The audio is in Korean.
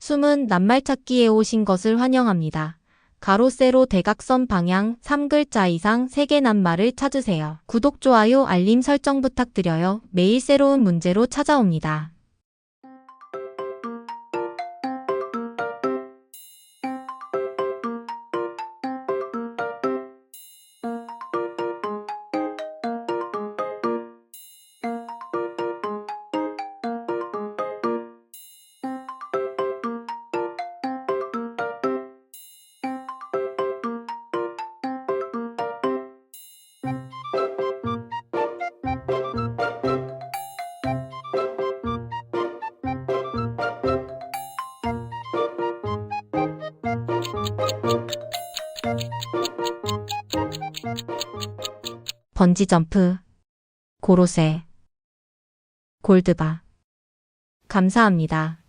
숨은 낱말 찾기에 오신 것을 환영합니다. 가로 세로 대각선 방향 3글자 이상 3개 낱말을 찾으세요. 구독, 좋아요, 알림 설정 부탁드려요. 매일 새로운 문제로 찾아옵니다. 번지점프, 고로쇠, 골드바. 감사합니다.